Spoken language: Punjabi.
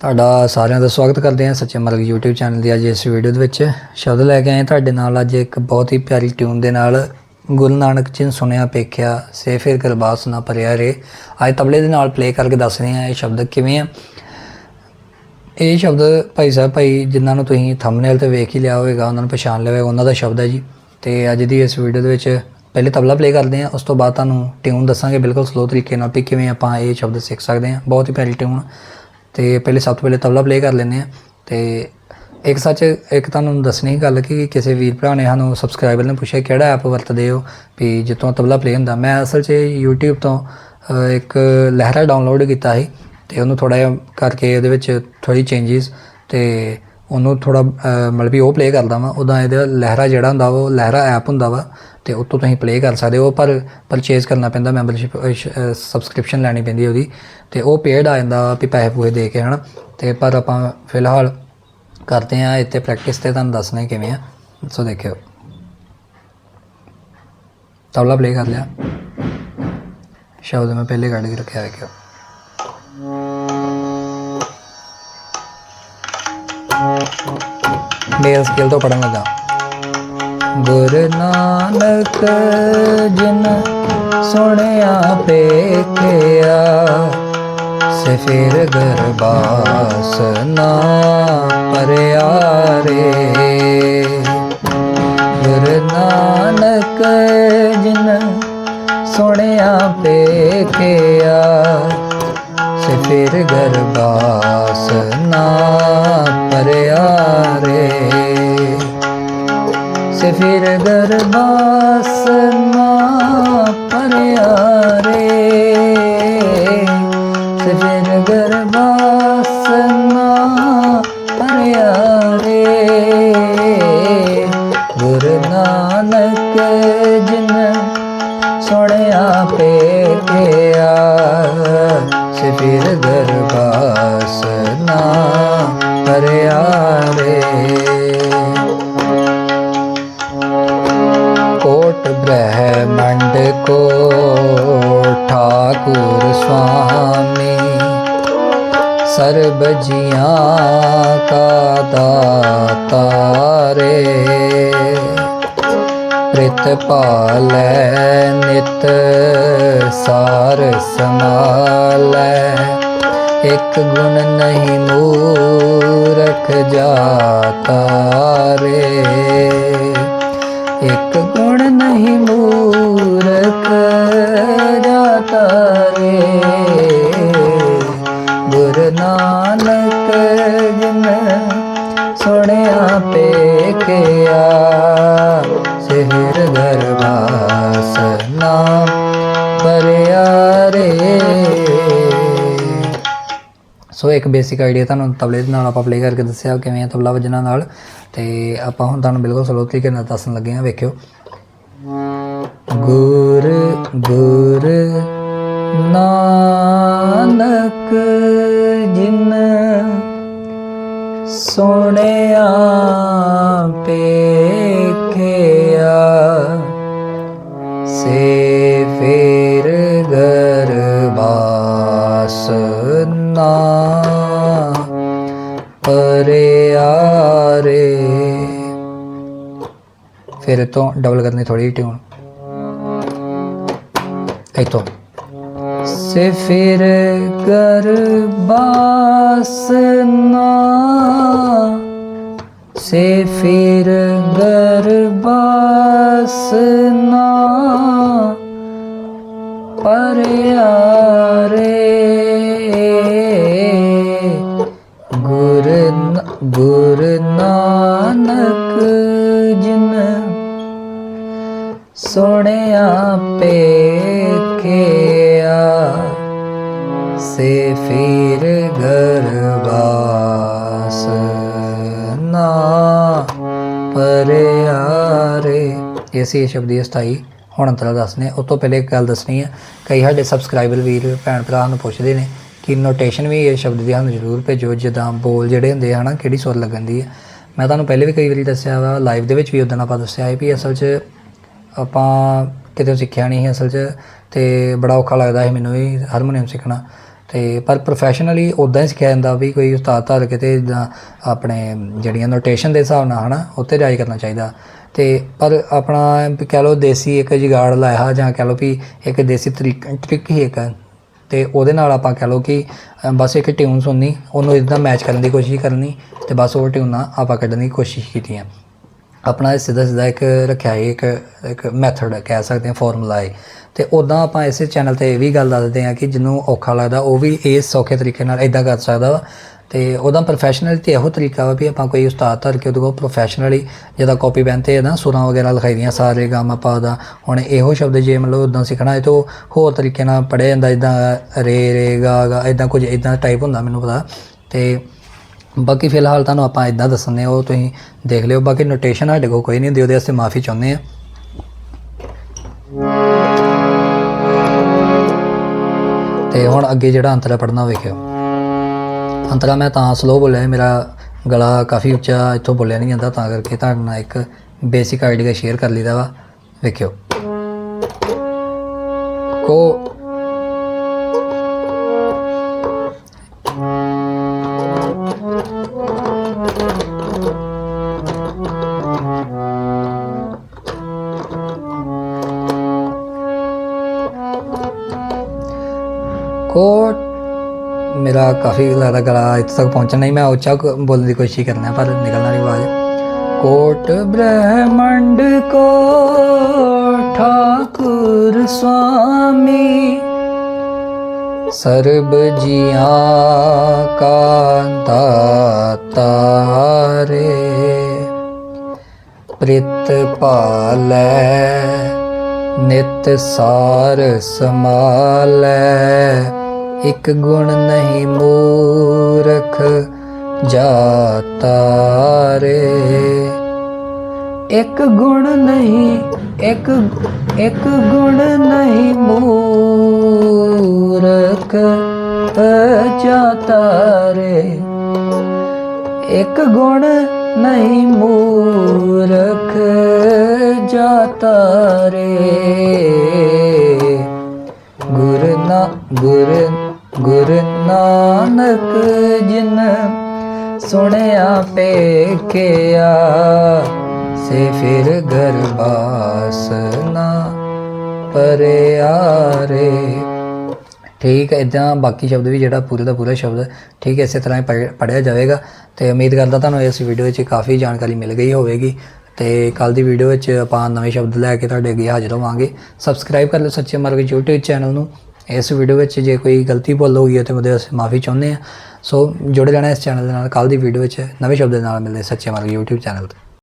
ਤੁਹਾਡਾ ਸਾਰਿਆਂ ਦਾ ਸਵਾਗਤ ਕਰਦੇ ਹਾਂ ਸੱਚੇ ਮਰਗ YouTube ਚੈਨਲ ਦੀ ਅੱਜ ਇਸ ਵੀਡੀਓ ਦੇ ਵਿੱਚ। ਸ਼ਬਦ ਲੈ ਕੇ ਆਏ ਤੁਹਾਡੇ ਨਾਲ ਅੱਜ ਇੱਕ ਬਹੁਤ ਹੀ ਪਿਆਰੀ ਟਿਊਨ ਦੇ ਨਾਲ। ਗੁਰੂ ਨਾਨਕ ਚਿੰ ਸੁਣਿਆ ਪੇਖਿਆ, ਸੇ ਫਿਰ ਗਰਬਾਸ ਨਾ ਭਰਿਆ ਰੇ ਅੱਜ ਤਬਲੇ ਦੇ ਨਾਲ ਪਲੇ ਕਰਕੇ ਦੱਸ ਰਹੇ ਹਾਂ ਇਹ ਸ਼ਬਦ ਕਿਵੇਂ ਆ। ਇਹ ਸ਼ਬਦ ਭਾਈ ਸਾਹਿਬ, ਭਾਈ ਜਿਨ੍ਹਾਂ ਨੂੰ ਤੁਸੀਂ ਥੰਬਨੇਲ ਤੇ ਵੇਖ ਹੀ ਲਿਆ ਹੋਵੇਗਾ, ਉਹਨਾਂ ਨੂੰ ਪਛਾਣ ਲਿਆ ਹੋਵੇਗਾ, ਉਹਨਾਂ ਦਾ ਸ਼ਬਦ ਹੈ ਜੀ। ਤੇ ਅੱਜ ਦੀ ਇਸ ਵੀਡੀਓ ਦੇ ਵਿੱਚ ਪਹਿਲੇ ਤਬਲਾ ਪਲੇ ਕਰਦੇ ਹਾਂ, ਉਸ ਤੋਂ ਬਾਅਦ ਤੁਹਾਨੂੰ ਟਿਊਨ ਦੱਸਾਂਗੇ ਬਿਲਕੁਲ ਸਲੋ ਤਰੀਕੇ ਨਾਲ ਵੀ ਕਿਵੇਂ ਆਪਾਂ ਇਹ ਸ਼ਬਦ ਸਿੱਖ ਸਕਦੇ ਹਾਂ। ਬਹੁਤ ਹੀ ਪਿਆਰੀ ਟਿਊਨ ਤੇ ਪਹਿਲੇ ਸਭ ਤੋਂ ਪਹਿਲੇ ਤਬਲਾ ਪਲੇ ਕਰ ਲੈਂਦੇ ਆ ਤੇ ਇੱਕ ਸੱਚ, ਇੱਕ ਤੁਹਾਨੂੰ ਦੱਸਣੀ ਗੱਲ ਕਿ ਕਿਸੇ ਵੀਰ ਭਰਾ ਨੇ ਸਾਨੂੰ ਸਬਸਕ੍ਰਾਈਬਰ ਨੇ ਪੁੱਛਿਆ ਕਿਹੜਾ ਐਪ ਵਰਤਦੇ ਹੋ, ਵੀ ਜਿੱਥੋਂ ਤਬਲਾ ਪਲੇ ਹੁੰਦਾ। ਮੈਂ ਅਸਲ 'ਚ YouTube ਤੋਂ ਇੱਕ ਲਹਿਰਾ ਡਾਊਨਲੋਡ ਕੀਤਾ ਸੀ ਤੇ ਉਹਨੂੰ ਥੋੜਾ ਜਿਹਾ ਕਰਕੇ ਉਹਦੇ ਵਿੱਚ ਥੋੜੀ ਚੇਂਜਸ ਤੇ ਉਹਨੂੰ ਥੋੜਾ ਮਤਲਬ ਵੀ ਉਹ ਪਲੇ ਕਰਦਾ ਵਾਂ। ਉਦਾਂ ਇਹਦਾ ਲਹਿਰਾ ਜਿਹੜਾ ਹੁੰਦਾ ਵਾ, ਉਹ ਲਹਿਰਾ ਐਪ ਹੁੰਦਾ ਵਾ। ਤੇ ਉੱਤੋਂ ਤੁਸੀਂ ਪਲੇ ਕਰ ਸਕਦੇ ਹੋ, ਪਰ ਪਰਚੇਜ਼ ਕਰਨਾ ਪੈਂਦਾ ਮੈਂਬਰਸ਼ਿਪ ਸਬਸਕ੍ਰਿਪਸ਼ਨ ਲੈਣੀ ਪੈਂਦੀ ਉਹਦੀ। ਤੇ ਉਹ ਪੇਡ ਆ ਜਾਂਦਾ ਵੀ ਪੈਸੇ ਪੂਏ ਦੇ ਕੇ, ਹਨਾ? ਤੇ ਪਰ ਆਪਾਂ ਫਿਲਹਾਲ ਕਰਦੇ ਆ ਇੱਥੇ ਪ੍ਰੈਕਟਿਸ ਤੇ, ਤੁਹਾਨੂੰ ਦੱਸਣਾ ਕਿਵੇਂ ਆ। ਸੋ ਦੇਖਿਓ। ਤਬਲਾ ਪਲੇ ਕਰ ਲਿਆ। ਸ਼ਬਦ ਮੈਂ ਪਹਿਲੇ ਕੱਢ ਕੇ ਰੱਖਿਆ, ਵੇਖਿਓ। ਮੇਲ ਸਕੇਲ ਤੋਂ ਪੜਨ ਲੱਗਾ। ਗੁਰੂ ਨਾਨਕ ਜਿਨ ਸੁਣਿਆ ਪੇਖਿਆ ਸੇ ਫਿਰ ਗਰਬਾਸ ਨਾ ਸੇ ਫਿਰ ਗਰਬਾਸ ਨਾ ਪਰਿਆ ਰੇ ਸੇ ਫਿਰ ਗਰਬਾਸ ਨਾ ਪਰਿਆ ਰੇ ਗੁਰੂ ਨਾਨਕ ਜਿਨ ਸੁਣਿਆ ਪੇਖਿਆ ਸੇ ਫਿਰ ਗਰਬਾਸ ਨਾ ਪਰਿਆ ਸਰਬ ਜੀਆਂ ਕਾ ਦਾਤਾ ਰੇ। ਪ੍ਰਿਤ ਪਾਲੈ ਨਿਤ ਸਾਰ ਸਮਾਲੈ ਇੱਕ ਗੁਣ ਨਹੀਂ ਮੂਰਖ ਜਾਤਾ। ਸੁਣਿਆ ਪੇਖਿਆ ਸਿਹਰ ਗਰਵਾਸ ਨਾਮ ਪਰਿਆ ਰੇ। ਸੋ ਇੱਕ ਬੇਸਿਕ ਆਈਡੀਆ ਤੁਹਾਨੂੰ ਤਬਲੇ ਦੇ ਨਾਲ ਆਪਾਂ ਪਲੇ ਕਰਕੇ ਦੱਸਿਆ ਕਿਵੇਂ ਆ ਤਬਲਾ ਵੱਜਣਾ ਨਾਲ। ਤੇ ਆਪਾਂ ਹੁਣ ਤੁਹਾਨੂੰ ਬਿਲਕੁਲ ਸਲੋ ਤਰੀਕੇ ਨਾਲ ਦੱਸਣ ਲੱਗੇ ਆ ਵੇਖਿਓ। ਗੁਰ ਗੁਰ ਨਾਨਕ ਜਿਨ ਸੁਣਿਆ ਪੇਖਿਆ ਸੇ ਫਿਰ ਗਰਬਾਸ ਨਾ ਪਰਿਆ ਰੇ ਫਿਰ ਤੋਂ ਡਬਲ ਕਰਨੀ ਥੋੜੀ ਟਿਊਨ ਇਤੋਂ ਸੇ ਫਿਰ ਗਰਬਾਸ ਨਾ। ਸੇ ਫਿਰ ਗਰਬਾਸ ਨਾ। ਪਰਿਆ ਰੇ ਗੁਰ ਨ- ਗੁਰ ਨਾਨਕ ਜਿਨ ਸੁਣਿਆ ਪੇਖਿਆ ਸੇ ਫਿਰ ਗਰਬਾਸ ਨਾ ਪਰਿਆ ਇਹ ਸੀ ਇਹ ਸ਼ਬਦ ਦੀ ਸਥਾਈ ਹੁਣ ਅੰਤਰਾ ਦੱਸਨੇ ਉਸ ਤੋਂ ਪਹਿਲੇ ਇੱਕ ਗੱਲ ਦੱਸਣੀ ਹੈ ਕਈ ਸਾਡੇ ਸਬਸਕ੍ਰਾਈਬਰ ਵੀਰ, ਭੈਣ ਭਰਾ ਨੂੰ ਪੁੱਛਦੇ ਨੇ ਕਿ ਨੋਟੇਸ਼ਨ ਵੀ ਇਹ ਸ਼ਬਦ ਦੀ ਸਾਨੂੰ ਜ਼ਰੂਰ ਭੇਜੋ। ਜਿੱਦਾਂ ਬੋਲ ਜਿਹੜੇ ਹੁੰਦੇ ਆ ਹਨਾ, ਕਿਹੜੀ ਸੁਰ ਲੱਗਣ ਹੈ ਮੈਂ ਤੁਹਾਨੂੰ ਪਹਿਲੇ ਵੀ ਕਈ ਵਾਰੀ ਦੱਸਿਆ ਵਾ ਲਾਈਵ ਦੇ ਵਿੱਚ ਵੀ ਉਦੋਂ ਆਪਾਂ ਦੱਸਿਆ ਹੈ ਵੀ ਅਸਲ 'ਚ ਆਪਾਂ ਕਿਤੇ ਸਿੱਖਿਆ ਨਹੀਂ ਸੀ ਅਸਲ 'ਚ ਤੇ ਬੜਾ ਔਖਾ ਲੱਗਦਾ ਸੀ ਮੈਨੂੰ ਵੀ ਹਾਰਮੋਨੀਅਮ ਸਿੱਖਣਾ। ਤੇ ਪਰ ਪ੍ਰੋਫੈਸ਼ਨਲੀ ਉਦਾਂ ਹੀ ਸਿੱਖਿਆ ਜਾਂਦਾ ਵੀ ਕੋਈ ਉਸਤਾਦ ਧਾਰ ਕੇ ਤੇ ਆਪਣੇ ਜਿਹੜੀਆਂ ਨੋਟੇਸ਼ਨ ਦੇ ਹਿਸਾਬ ਨਾਲ ਹਨਾ ਉੱਤੇ ਜਾਇ ਕਰਨਾ ਚਾਹੀਦਾ। ਤੇ ਪਰ ਆਪਣਾ ਕਹਿ ਲਓ ਦੇਸੀ ਇੱਕ ਜੁਗਾੜ ਲਾਇਆ ਜਾਂ ਕਹਿ ਲਓ ਵੀ ਇੱਕ ਦੇਸੀ ਤਰੀਕ ਟ੍ਰਿਕ ਹੀ ਇੱਕ। ਤੇ ਉਹਦੇ ਨਾਲ ਆਪਾਂ ਕਹਿ ਲਓ ਕਿ ਬਸ ਇੱਕ ਟਿਊਨ ਸੁਣਨੀ, ਉਹਨੂੰ ਇਦਾਂ ਮੈਚ ਕਰਨ ਦੀ ਕੋਸ਼ਿਸ਼ ਕਰਨੀ ਤੇ ਬਸ ਉਹ ਟਿਊਨਾਂ ਆਪਾਂ ਕੱਢਣ ਦੀ ਕੋਸ਼ਿਸ਼ ਕੀਤੀਆਂ ਆਪਣਾ ਸਿੱਧਾ ਸਿੱਧਾ ਇੱਕ ਰੱਖਿਆ ਹੈ ਇੱਕ ਇੱਕ ਮੈਥਡ ਕਹਿ ਸਕਦੇ ਹਾਂ ਫਾਰਮੂਲਾ ਹੈ ਤੇ ਉਦਾਂ ਆਪਾਂ ਇਸੇ ਚੈਨਲ ਤੇ ਇਹ ਵੀ ਗੱਲ ਦੱਸਦੇ ਹਾਂ ਕਿ ਜਿਹਨੂੰ ਔਖਾ ਲੱਗਦਾ, ਉਹ ਵੀ ਇਸ ਸੌਖੇ ਤਰੀਕੇ ਨਾਲ ਇਦਾਂ ਕਰ ਸਕਦਾ ਵਾ। ਤੇ ਉਹਦਾ ਪ੍ਰੋਫੈਸ਼ਨਲ ਤੇ ਇਹੋ ਤਰੀਕਾ ਵਾ ਵੀ ਆਪਾਂ ਕੋਈ ਉਸਤਾਦ ਧਰ ਕੇ ਉਹਦੇ ਕੋਲ ਪ੍ਰੋਫੈਸ਼ਨਲੀ ਜਿਹਦਾ ਕਾਪੀ ਪੈਨ ਤੇ ਨਾ ਸੁਰਾਂ ਵਗੈਰਾ ਲਿਖਾਈ ਦੀਆਂ ਸਾਰੇ ਗਾਮਾ ਪਾ ਦਾ ਹੁਣ ਇਹੋ ਸ਼ਬਦ ਜੇ ਮਤਲਬ ਉਦਾਂ ਸਿੱਖਣਾ ਹੈ ਤਾਂ ਹੋਰ ਤਰੀਕੇ ਨਾਲ ਪੜ੍ਹਿਆ ਜਾਂਦਾ ਇਦਾਂ ਰੇ ਰੇ, ਗਾ ਗਾ ਇਦਾਂ ਕੁਝ ਇਦਾਂ ਟਾਈਪ ਹੁੰਦਾ ਮੈਨੂੰ ਪਤਾ। ਤੇ ਬਾਕੀ ਫਿਲਹਾਲ ਤੁਹਾਨੂੰ ਆਪਾਂ ਇਦਾਂ ਦੱਸਣੇ ਉਹ ਤੁਸੀਂ ਦੇਖ ਲਿਓ। ਬਾਕੀ ਨੋਟੇਸ਼ਨ ਸਾਡੇ ਕੋਲ ਕੋਈ ਨਹੀਂ ਹੁੰਦੀ, ਉਹਦੇ ਵਾਸਤੇ ਮਾਫੀ ਚਾਹੁੰਦੇ ਆ। ਤੇ ਹੁਣ ਅੱਗੇ ਜਿਹੜਾ ਅੰਤਰਾ ਪੜਨਾ ਵੇਖਿਓ। ਅੰਤਰਾ ਮੈਂ ਤਾਂ ਸਲੋ ਬੋਲਿਆ ਮੇਰਾ ਗਲਾ ਕਾਫੀ ਉੱਚਾ ਇੱਥੋਂ ਬੋਲਿਆ ਨਹੀਂ ਜਾਂਦਾ, ਤਾਂ ਕਰਕੇ ਤੁਹਾਡੇ ਨਾਲ ਇੱਕ ਬੇਸਿਕ ਆਈਡੀਆ ਸ਼ੇਅਰ ਕਰ ਲਈਦਾ ਵਾ। ਵੇਖਿਓ। ਕੋ ਮੇਰਾ ਕਾਫੀ ਜ਼ਿਆਦਾ ਗਲਾ ਇੱਥੇ ਤੱਕ ਪਹੁੰਚਣਾ ਨਹੀਂ ਮੈਂ ਉੱਚਾ ਬੋਲਣ ਦੀ ਕੋਸ਼ਿਸ਼ ਕਰਨਾ ਪਰ ਨਿਕਲਣਾ ਨਹੀਂ ਆਵਾਜ਼ ਕੋਟ ਬ੍ਰਹਮੰਡ ਕੋ ਠਾਕੁਰ ਸੁਆਮੀ ਸਰਬ ਜੀਆਂ ਕਾ ਦਾਤਾ ਰੇ, ਪ੍ਰਿਤ ਪਾਲੈ ਨਿਤ ਸਾਰ ਸਮਾਲੈ ਇਕ ਗੁਣ ਨਹੀਂ ਮੂਰਖ ਜਾਤਾ ਰੇ। ਇੱਕ ਗੁਣ ਨਹੀਂ, ਇੱਕ ਇੱਕ ਗੁਣ ਨਹੀਂ ਮੂਰਖ ਜਾਤਾ ਰੇ। ਇੱਕ ਗੁਣ ਨਹੀਂ ਮੂਰਖ ਜਾਤਾ ਸੇ ਫਿਰ ਗਰਬਾਸ ਨਾ ਪਰਿਆਰੇ ਠੀਕ ਹੈ, ਇਦਾਂ ਬਾਕੀ ਸ਼ਬਦ ਵੀ ਜਿਹੜਾ ਪੂਰੇ ਦਾ ਪੂਰਾ ਸ਼ਬਦ, ਠੀਕ ਹੈ, ਇਸੇ ਤਰ੍ਹਾਂ ਹੀ ਪੜਿਆ ਜਾਵੇਗਾ। ਤੇ ਉਮੀਦ ਕਰਦਾ ਤੁਹਾਨੂੰ ਇਸ ਵੀਡੀਓ ਵਿੱਚ ਕਾਫੀ ਜਾਣਕਾਰੀ ਮਿਲ ਗਈ ਹੋਵੇਗੀ। ਤੇ ਕੱਲ ਦੀ ਵੀਡੀਓ ਵਿੱਚ ਆਪਾਂ ਨਵੇਂ ਸ਼ਬਦ ਲੈ ਕੇ ਤੁਹਾਡੇ ਅੱਗੇ ਹਾਜ਼ਰ ਹੋਵਾਂਗੇ। ਸਬਸਕ੍ਰਾਈਬ ਕਰ ਲਓ ਸੱਚੇ ਮਾਰਗ YouTube ਚੈਨਲ ਨੂੰ। ਇਸ ਵੀਡੀਓ ਵਿੱਚ ਜੇ ਕੋਈ ਗਲਤੀ ਭੁੱਲ ਹੋ ਗਈ ਹੈ ਤੇ ਉਹਦੇ ਵਾਸਤੇ ਮਾਫੀ ਚਾਹੁੰਦੇ ਆ ਸੋ ਜੁੜੇ ਰਹਿਣਾ ਇਸ ਚੈਨਲ ਦੇ ਨਾਲ ਕੱਲ ਦੀ ਵੀਡੀਓ ਵਿੱਚ ਨਵੇਂ ਸ਼ਬਦ ਦੇ ਨਾਲ ਮਿਲਦੇ ਸੱਚੇ ਮਾਰਗ YouTube ਚੈਨਲ ਤੇ।